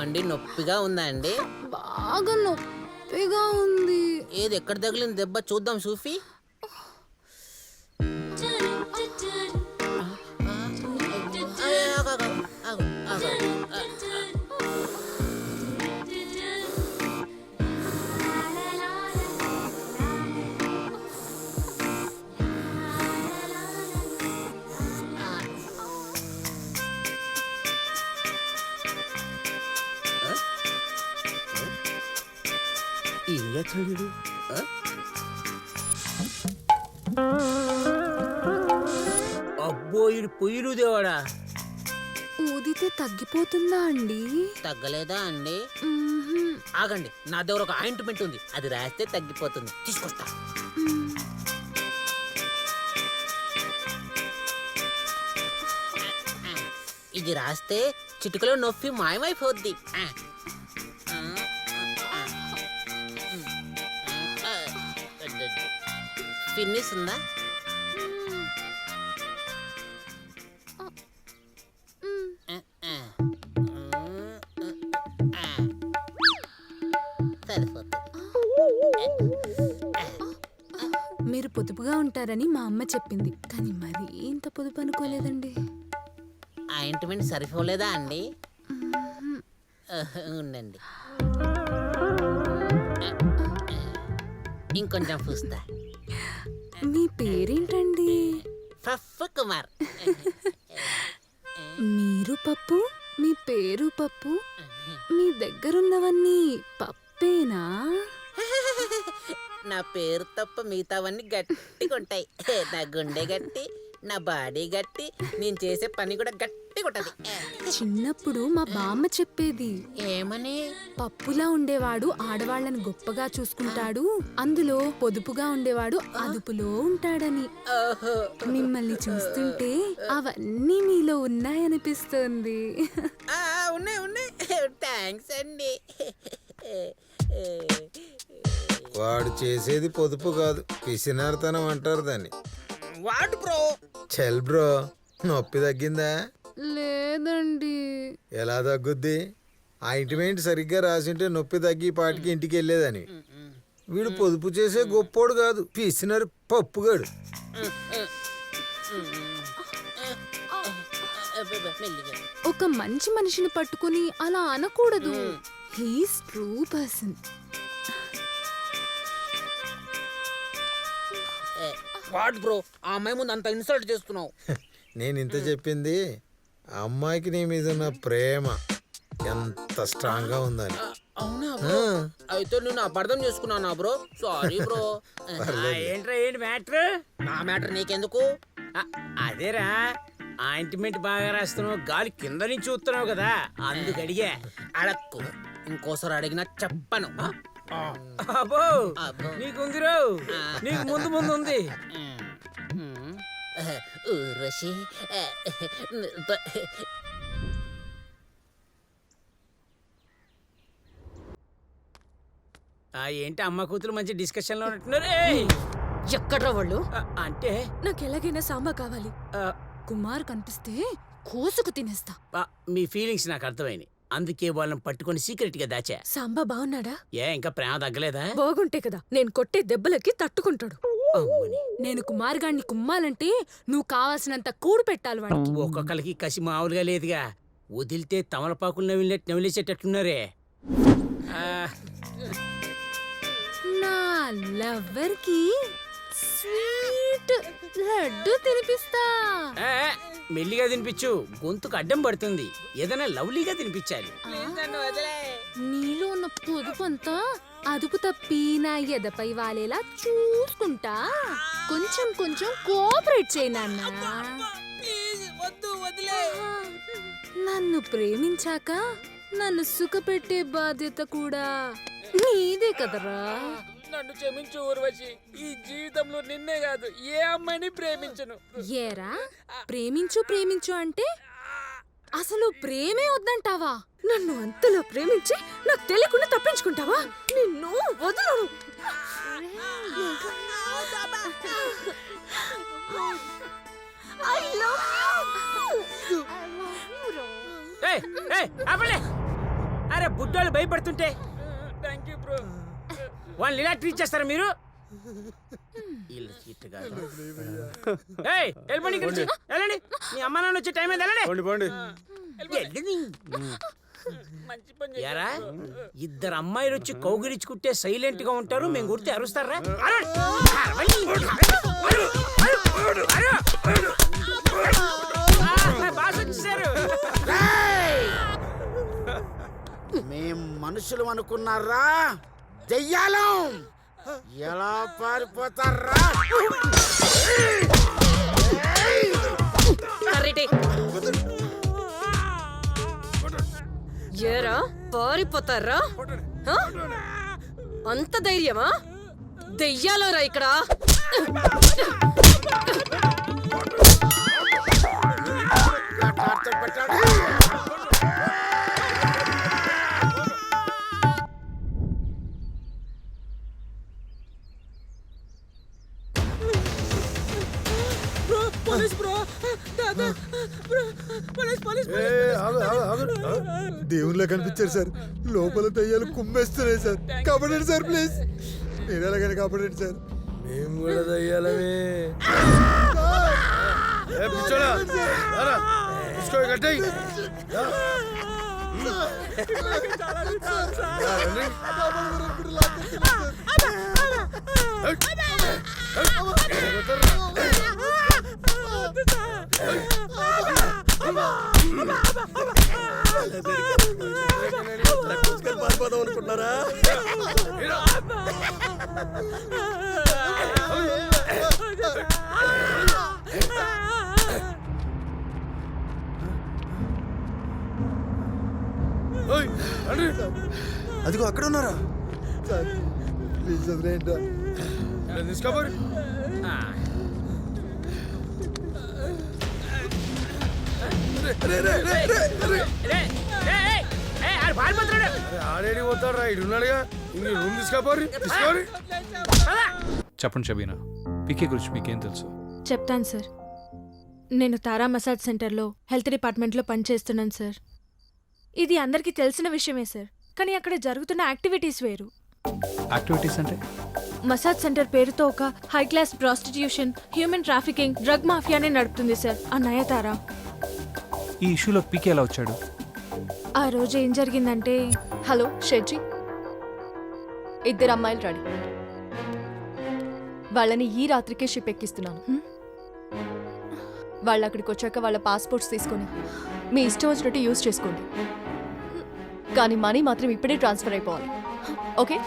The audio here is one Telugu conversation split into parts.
ఏమండి నొప్పిగా ఉందా అండి బాగా నొప్పిగా ఉంది. ఏది ఎక్కడ తగిలింది దెబ్బ? చూద్దాం సూఫీ. ఏం చేస్తున్నాడు? అబ్బో ఇది పొయ్యిలు దేవాడా. ఊదితే తగ్గిపోతుందా అండి? తగ్గలేదా అండి. ఆగండి నా దగ్గర ఒక ఆయింట్మెంట్ ఉంది. అది రాస్తే తగ్గిపోతుంది. తీసుకొస్తా. ఇది రాస్తే చిటికలో నొప్పి మాయమైపోద్ది. ఫిన్నిస్ ఉందా. ఆ, ఆ. ఆ. మీరు పొదుపుగా ఉంటారని మా అమ్మ చెప్పింది. కానీ మరీ ఇంత పొదుపు అనుకోలేదండి. ఆయింట్మెంట్ సరిపోలేదా అండి? ఉండండి. ఇంకొంచెం పూస్తా మీ పేరేంటండి? ఫఫ్ కుమార్. మీరు పప్పు మీ పేరు పప్పు మీ దగ్గరున్నవన్నీ పప్పేనా? నా పేరు తప్ప మిగతావన్నీ గట్టిగా ఉంటాయి నా గుండె గట్టి నా బాడీ గట్టి నేను చేసే పని కూడా గట్టిగా ఉంటది చిన్నప్పుడు మా బామ్మ చెప్పేది ఏమని? పప్పులా ఉండేవాడు ఆడవాళ్ళని గొప్పగా చూసుకుంటాడు అందులో పొదుపుగా ఉండేవాడు అదుపులో ఉంటాడని. మిమ్మల్ని చూస్తుంటే అవన్నీ మీలో ఉన్నాయనిపిస్తుంది. ఆ, ఉన్నాయి ఉన్నాయి. థ్యాంక్స్ అండి. వాడు చేసేది పొదుపు కాదు పిసినార్తనం అంటారు దాన్ని. వాడు బ్రో? చెల్ బ్రో నొప్పి తగ్గిందా? లేదండి. ఎలా తగ్గుద్ది? ఆయింట్మెంట్ సరిగ్గా రాసింటే నొప్పి తగ్గి పాటికి ఇంటికి వెళ్ళేదని. వీడు పొదుపు చేసే గొప్పోడు కాదు. పిసినారు పప్పుగాడు ఒక మంచి మనిషిని పట్టుకుని అలా అనకూడదు. హీస్ ట్రూ పర్సన్ వాడు బ్రో ఆ అమ్మాయి ముందు అంత ఇన్సల్ట్ చేస్తున్నావు. నేను ఇంత చెప్పింది ఆ అమ్మాయికి నీ మీద ఉన్న ప్రేమ ఎంత స్ట్రాంగ్గా ఉందని అవునా ఆ, అయితే నేను అపార్థం చేసుకున్నానా బ్రో? Sorry bro. ఏంట్రా ఏంటి మ్యాటర్? నా మ్యాటర్ నీకెందుకు? అదేరా ఆయింట్మెంట్ బాగా రాస్తున్నావు గాలి కింద నుంచి చూస్తున్నావు కదా అందుకు అడిగా అడక్కు. ఇంకోసారి అడిగినా చెప్పను. అబ్బో అబ్బో. నీకుందిరో నీకు ముందు ముందు ఉంది. ఊర్వశి ఆ ఏంటి అమ్మ కూతురు మంచి డిస్కషన్లో ఉంటున్నారు! ఎక్కడ్రా వాళ్ళు? అంటే? నాకు ఎలాగైనా సాంబా కావాలి. కుమార్ కనిపిస్తే కోసుకు తినేస్తా. మీ ఫీలింగ్స్ నాకు అర్థమైంది అందుకే వాళ్ళని పట్టుకొని సీక్రెట్గా దాచా. సాంబా బాగున్నాడా ఏ ఇంకా ప్రేమ తగ్గలేదా? బాగుంటే కదా నేను కొట్టే దెబ్బలకి తట్టుకుంటాడు. అమ్మని. నేను కుమార్ గాడిని కుమ్మాలంటే నువ్వు కావాల్సినంత కూడు పెట్టాలి వాడికి ఒక్కొక్కరికి కసి మామూలుగా లేదుగా. వదిలితే తమలపాకులు నవిలినట్టు నవిలేసేటట్టున్నారే. నా లవ్వర్కి స్వీట్ లడ్డు తినిపిస్తా. మెల్లిగా తినిపించు. గొంతుకు అడ్డం పడుతుంది. ఏదైనా లవ్లీగా తినిపించాలి. నీలో ఉన్న పొదుపు అంతా అదుపు తప్పి నా ఎదపై వాలేలా చూసుకుంటా. కొంచెం కొంచెం కోఆపరేట్ చేయి నాన్న. నన్ను ప్రేమించాక నన్ను సుఖపెట్టే బాధ్యత కూడా నీదే కదరా. నన్ను క్షమించు ఊర్వశి. ఈ జీవితంలో నిన్నే కాదు ఏ అమ్మాయిని ప్రేమించను. ఏరా? ప్రేమించు ప్రేమించు అంటే అసలు ప్రేమే వద్దంటావా? నన్ను అంతలా ప్రేమించి నాకు తెలియకుండా తప్పించుకుంటావా? నిన్ను వదలను. అరే బుడ్డోళ్ళు భయపడుతుంటే. వాళ్ళని ఇలా ట్రీట్ చేస్తారా మీరు? వీళ్ళు చీట్ కాదు. ఏయ్, వెళ్ళిపోండి ఇక్కడి నుంచి. వెళ్ళండి. మీ అమ్మ నాన్న వచ్చే టైం అయింది వెళ్ళండి. పోండి వెళ్ళండి. ఎరా ఇద్దరు అమ్మాయిలు వచ్చి కౌగిలించుకుంటే సైలెంట్గా ఉంటారు. మేము గుర్తి అరుస్తారా? మేం మనుషులు అనుకున్నారా? దెయ్యాలం ఎలా పారిపోతారా? ఏరా? పారిపోతారా? అంత ధైర్యమా? దెయ్యాలోరా ఇక్కడ? పెట్టాడు. దేవుళ్ళ కనిపించారు సార్ లోపల దయ్యాలు కుమ్మేస్తున్నాయి సార్ కాపాడండి సార్ ప్లీజ్ మీరు ఎలాగైనా కాపాడండి సార్ మేము కూడా దయ్యాలమే అదిగో అక్కడ ఉన్నారా? సార్ ప్లీజ్ వదిలేయండి ఆడేడి పోతారా ఇడు ఉన్నాడుగా. ఇంక రూమ్ తీసుకోపోరి తీసుకోరి చెప్పండి షబీనా పీకే గురించి మీకేం తెలుసు? చెప్తాను సార్. నేను తారా మసాజ్ సెంటర్లో హెల్త్ డిపార్ట్మెంట్లో పనిచేస్తున్నాను సార్. ఇది అందరికీ తెలిసిన విషయమే సార్. కానీ అక్కడ జరుగుతున్న యాక్టివిటీస్ వేరు. యాక్టివిటీస్ అంటే? మసాజ్ సెంటర్ పేరుతో ఒక high class prostitution human trafficking drug మాఫియానే నడుపుతుంది సార్ ఆ నయతారా. ఈ ఇష్యూలో పీకే ఎలా వచ్చాడు? ఆ రోజు ఏం జరిగిందంటే హలో షెడ్జీ ఇద్దరు అమ్మాయిలు రెడీ. వాళ్ళని ఈ రాత్రికే షిప్ ఎక్కిస్తున్నాను? వాళ్ళు అక్కడికి వచ్చాక వాళ్ళ పాస్పోర్ట్స్ తీసుకొని మీ ఇష్టం వచ్చినట్టు యూజ్ చేసుకోండి. కానీ మనీ మాత్రం ఇప్పుడే ట్రాన్స్ఫర్ అయిపోవాలి. ఓకే?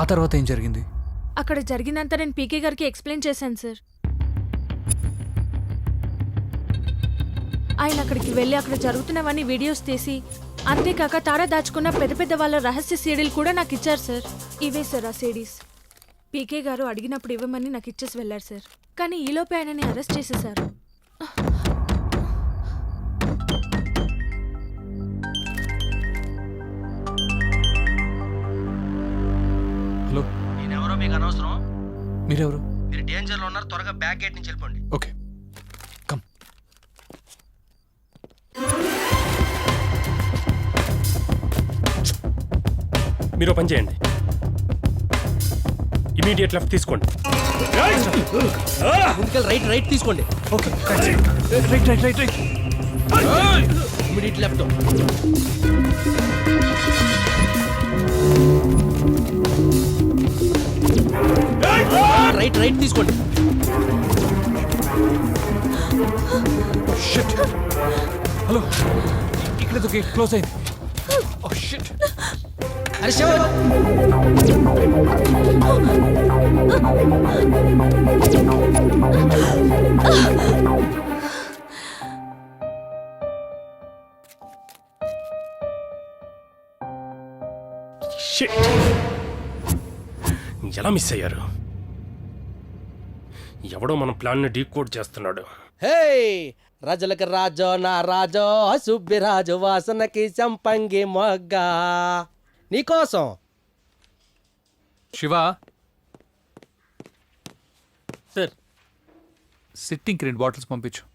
ఆ తర్వాత ఏం జరిగింది? అక్కడ జరిగిందంతా నేను పీకే గారికి ఎక్స్ప్లెయిన్ చేశాను సార్. ఆయన అక్కడికి వెళ్ళి అక్కడ జరుగుతున్నవన్నీ వీడియోస్ తీసి అంతేకాక తారా దాచుకున్న పెద్ద పెద్ద వాళ్ళ రహస్య సీడీలు కూడా నాకు ఇచ్చారు సార్. ఇవే సార్ ఆ సీడీస్. పీకే గారు అడిగినప్పుడు ఇవ్వమని నాకు ఇచ్చేసి వెళ్ళారు సార్. కానీ ఈలోపే ఆయనని అరెస్ట్ చేసేశారు మీరెవరు? మీరు డేంజర్లో ఉన్నారు త్వరగా బ్యాక్ గేట్ నుంచి వెళ్ళిపోండి. ఓకే. కమ్. మీరు పని చేయండి. ఇమీడియట్ లెఫ్ట్ తీసుకోండి. ముందుకెళ్ళి రైట్ రైట్ తీసుకోండి. Okay right right right right immediate left right తీసుకోండి. షిట్ హలో ఇక్కడ ఓకే క్లోజ్ అయింది. Oh, ఓ షిట్ అరే శివ. ఎలా మిస్ అయ్యారు? ఎవడో మన ప్లాన్ని డీకోడ్ చేస్తున్నాడు. హే రాజులకు రాజో నా రాజో సుబ్బిరాజు వాసనకి సంపంగి మొగ్గ. నీకోసం శివ. సార్ సిట్టింగ్కి రెండు బాటిల్స్ పంపించు.